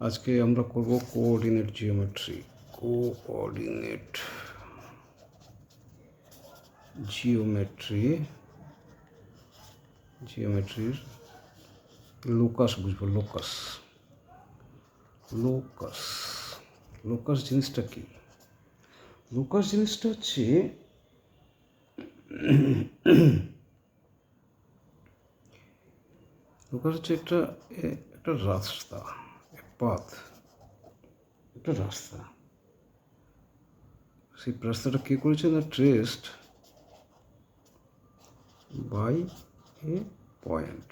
আজকে আমরা করব কোঅর্ডিনেট জিওমেট্রি কোঅর্ডিনেট জিওমেট্রি জিওমেট্রির লোকাস বুঝব লোকাস লোকাস লোকাস জিনিসটা কি? লোকাস জিনিসটা হচ্ছে লোকাস হচ্ছে একটা এ- একটা রাস্তা। পাথ, একটা রাস্তা। সেই রাস্তাটা কে করেছে না traced by a point.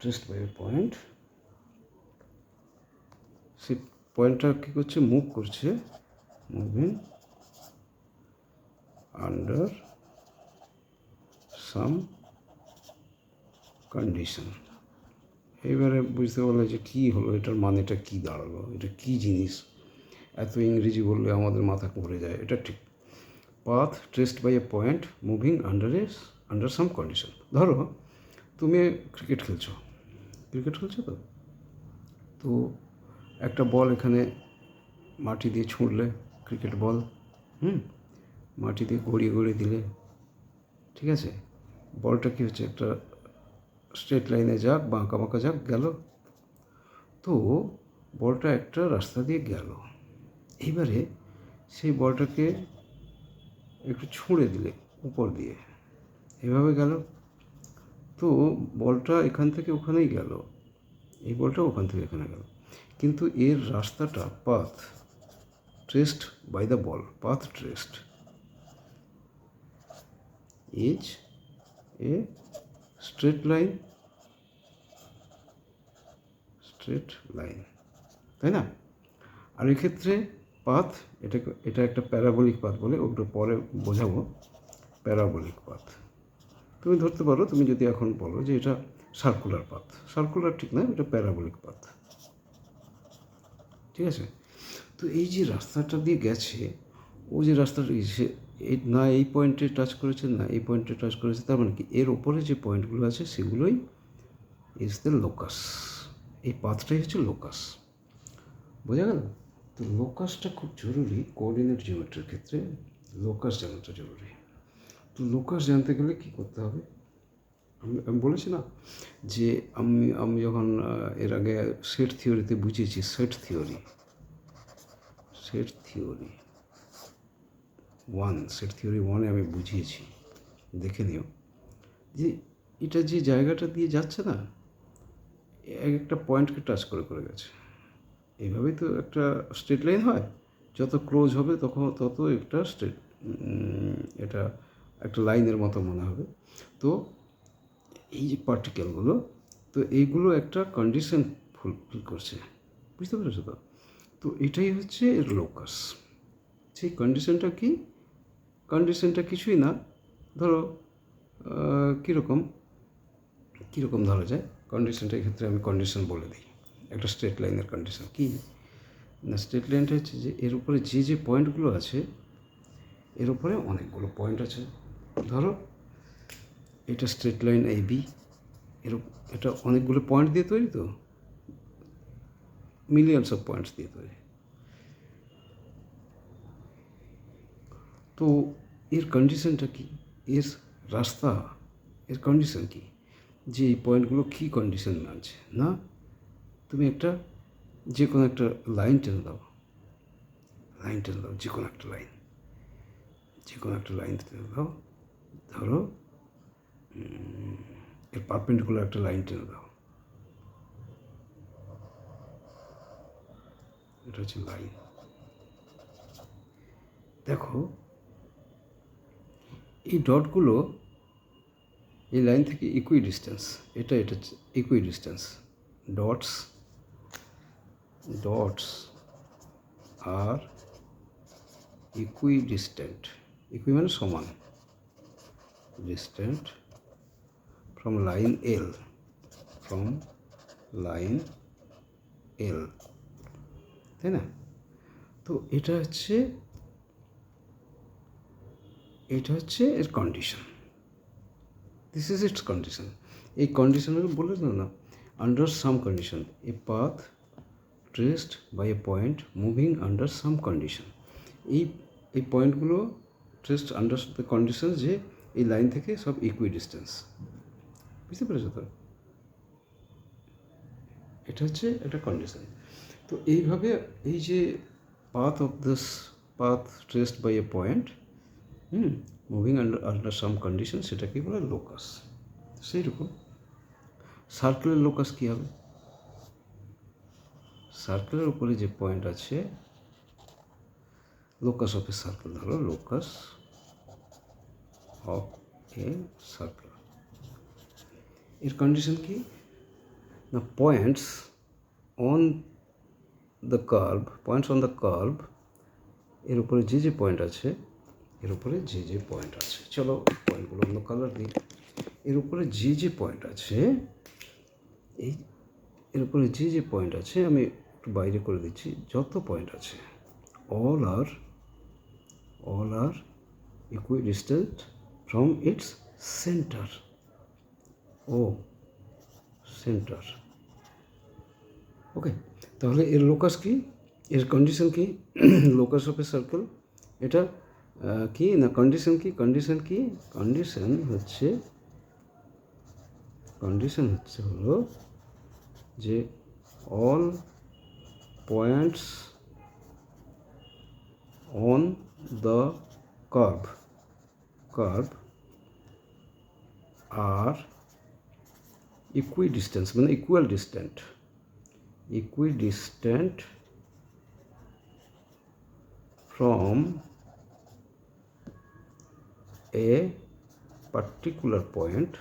Traced by a point. সেই পয়েন্টটা কী করছে? মুভ করছে। Moving under some condition. এবারে বুঝতে পারল যে কী হলো, এটার মানেটা কী দাঁড়াল, এটা কী জিনিস? এত ইংরেজি বললে আমাদের মাথা ঘুরে যায়, এটা ঠিক। Path traced by a point moving under a under some condition ধরো, তুমি ক্রিকেট খেলছো। ক্রিকেট খেলছো তো? তো একটা বল এখানে মাটি দিয়ে ছুঁড়লে ক্রিকেট বল হুম? মাটি দিয়ে গড়িয়ে গড়িয়ে দিলে, ঠিক আছে? বলটা কী হচ্ছে? একটা স্ট্রেট লাইনে যাক, বাঁকা বাঁকা যাক, গেল। তো বলটা একটা রাস্তা দিয়ে গেল। এইবারে সেই বলটাকে একটু ছুঁড়ে দিলে উপর দিয়ে। এভাবে গেল। তো বলটা এখান থেকে ওখানেই গেল। এই বলটা ওখান থেকে এখানে গেল। কিন্তু এর রাস্তাটা, path traced by the ball, path traced is a straight line straight line তাই না? আর এক্ষেত্রে পাথ এটা এটা একটা প্যারাবলিক পাথ বলে ওটা পরে বোঝাবো। প্যারাবলিক পাথ তুমি ধরতে পারো, তুমি যদি এখন বলো যে এটা সার্কুলার পাথ সার্কুলার ঠিক না, এটা প্যারাবলিক পাথ ঠিক আছে? তো এই যে রাস্তাটা দিয়ে গেছে, ও যে রাস্তাটা গেছে না এই পয়েন্টে টাচ করেছে, না এই পয়েন্টে টাচ করেছে, তার মানে কি এর ওপরে যে পয়েন্টগুলো আছে, সেগুলোই ইজ দ্য লোকাস এই পাথটাই হচ্ছে লোকাস। বোঝা গেল? তো লোকাসটা খুব জরুরি কোঅর্ডিনেট জিওমেট্রির ক্ষেত্রে। লোকাস জানাটা জরুরি। তো লোকাস জানতে গেলে কী করতে হবে? আমি আমি বলেছি না যে আমি আমি যখন এর আগে সেট থিওরিতে বুঝিয়েছি, set theory. Set theory. One, set theory ওয়ানে আমি বুঝিয়েছি। দেখে নিও। যে এটা যে জায়গাটা দিয়ে যাচ্ছে না এক একটা পয়েন্টকে টাচ করে করে গেছে। এইভাবেই তো একটা স্ট্রেট লাইন হয়। যত ক্লোজ হবে তখন তত একটা স্ট্রেট এটা একটা লাইনের মতো মনে হবে। তো এই যে পার্টিকেলগুলো তো এইগুলো একটা কন্ডিশন ফুলফিল করছে। বুঝতে পেরেছ তো? তো এটাই হচ্ছে এর লোকাস সেই কন্ডিশনটা কি? কন্ডিশনটা কিছুই না। ধরো কীরকম? কীরকম ধরা যায়? কন্ডিশনটা ক্ষেত্রে আমি কন্ডিশন বলে দিই। একটা স্ট্রেট লাইনের কন্ডিশন কি? না স্ট্রেট লাইনটা হচ্ছে যে, এর উপরে যে যে পয়েন্টগুলো আছে, এর উপরে অনেকগুলো পয়েন্ট আছে। ধরো, এটা স্ট্রেট লাইন এই বি এর এটা অনেকগুলো পয়েন্ট দিয়ে তৈরি তো? মিলিয়নস অফ পয়েন্টস দিয়ে তৈরি। তো, এর কন্ডিশনটা কি? এর রাস্তা, এর কন্ডিশন কি? যে এই পয়েন্টগুলো কী কন্ডিশন মানছে না? তুমি একটা যে কোনো একটা লাইন টেনে দাও। লাইন টেনে দাও যে কোনো একটা লাইন যে কোনো একটা লাইন টেনে দাও। ধরো এর পারপেন্ডিকুলার একটা লাইন টেনে দাও। এটা হচ্ছে লাইন দেখো, এই ডটগুলো এই লাইন থেকে ইকুই ডিস্টেন্স এটা এটা ইকুই ডিস্টেন্স ডটস ডটস আর ইকুই ডিস্টেন্ট ইকুই মানে সমান distant from line L from line L তাই না? তো এটা হচ্ছে এটা হচ্ছে এর condition this is its condition এই কন্ডিশনের বলে না না under some condition a path traced by a point moving under some condition এই এই পয়েন্টগুলো ট্রেসড আন্ডার দ্য কন্ডিশন যে এই লাইন থেকে সব ইকুই ডিস্টেন্স বুঝতে পেরেছ তো? এটা হচ্ছে একটা কন্ডিশন তো এইভাবে এই যে path of this path traced by a point hmm moving under under some condition সেটা কী বলে? লোকাস সেই রকম সার্কেলের লোকাস কী হবে? সার্কেলের উপরে যে পয়েন্ট আছে লোকাস অফ এ সার্কেল ধরো লোকাস অফ এ সার্কেল এর কন্ডিশন কি? না points on the curve points on the curve এর উপরে যে যে পয়েন্ট আছে এর উপরে যে যে পয়েন্ট আছে। চলো পয়েন্টগুলো অন্য কালার দিই। এর উপরে যে যে পয়েন্ট আছে, এই এর উপরে যে যে পয়েন্ট আছে, আমি একটু বাইরে করে দিচ্ছি। যত পয়েন্ট আছে all are all are equidistant from its centre O centre okay তাহলে এর লোকাস কি? এর কন্ডিশন কি? লোকাস অফ এ সার্কেল এটা কি? না কন্ডিশন কি? কন্ডিশন কি? কন্ডিশন হচ্ছে কন্ডিশন হচ্ছে হলো যে all points on the curve curve are equidistance মানে equal distant equidistant a particular point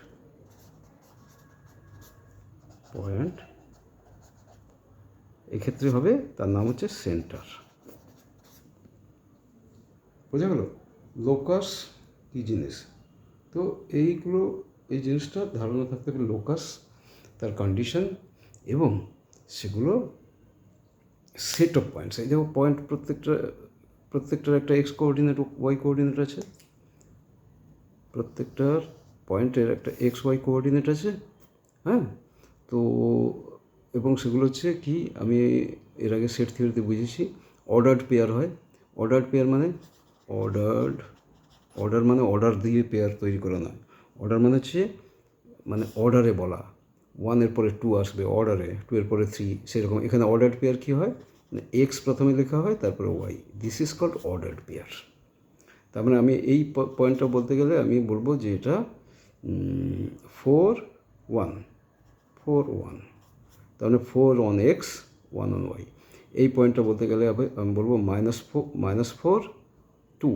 point এক্ষেত্রে হবে, তার নাম হচ্ছে সেন্টার বোঝা গেল? লোকাস কী জিনিস? তো এইগুলো, এই জিনিসটা ধারণা থাকতে হবে লোকাস তার কন্ডিশন এবং সেগুলো সেট অফ পয়েন্টস এই দেখো পয়েন্ট প্রত্যেকটা, প্রত্যেকটার একটা এক্স কোঅর্ডিনেট ওয়াই কোঅর্ডিনেট আছে। প্রত্যেকটার পয়েন্টের একটা এক্স ওয়াই কোঅর্ডিনেট আছে হ্যাঁ? তো, এবং সেগুলো হচ্ছে কি, আমি এর আগে সেট থিওরিতে বুঝেছি অর্ডার্ড পেয়ার হয়। অর্ডার্ড পেয়ার মানে অর্ডার্ড অর্ডার মানে অর্ডার দিয়ে পেয়ার তৈরি করা নয়। অর্ডার মানে হচ্ছে মানে অর্ডারে বলা। ওয়ানের পরে টু আসবে অর্ডারে টু এর পরে থ্রি সেরকম। এখানে অর্ডার্ড পেয়ার কী হয়? মানে এক্স প্রথমে লেখা হয়, তারপরে Y this is called ordered pair তার মানে আমি এই পয়েন্টটা বলতে গেলে আমি বলব যে এটা ফোর ওয়ান ফোর ওয়ান তার মানে four on X one on Y এই পয়েন্টটা বলতে গেলে আমি বলব minus four minus four two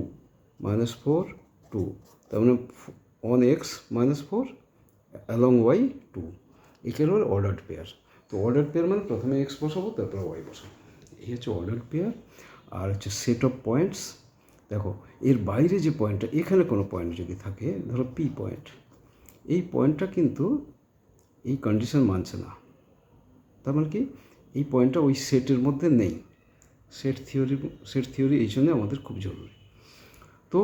minus four two তার মানে on X minus four along Y two এখানে হলো অর্ডার্ড পেয়ার তো অর্ডার পেয়ার মানে প্রথমে এক্স বসাবো, তারপরে ওয়াই বসাবো। এই হচ্ছে অর্ডার পেয়ার আর হচ্ছে সেট অফ পয়েন্টস দেখো, এর বাইরে যে পয়েন্টটা এখানে কোনো পয়েন্ট যদি থাকে, ধরো পি পয়েন্ট এই পয়েন্টটা কিন্তু এই কন্ডিশন মানছে না। তার মানে কি? এই পয়েন্টটা ওই সেটের মধ্যে নেই। সেট থিওরি সেট থিওরি এই জন্য আমাদের খুব জরুরি। তো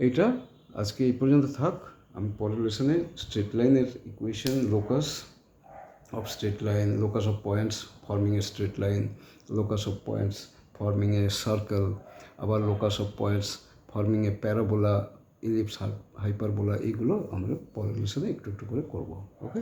এটা আজকে এই পর্যন্ত থাক। আমি পরের লেসনে স্ট্রেট লাইনের equation locus of straight line locus of points forming a straight line locus of points forming a circle আবার locus of points forming a parabola ellipse hyperbola এইগুলো আমরা পরের লেসনে একটু একটু করে করব। ওকে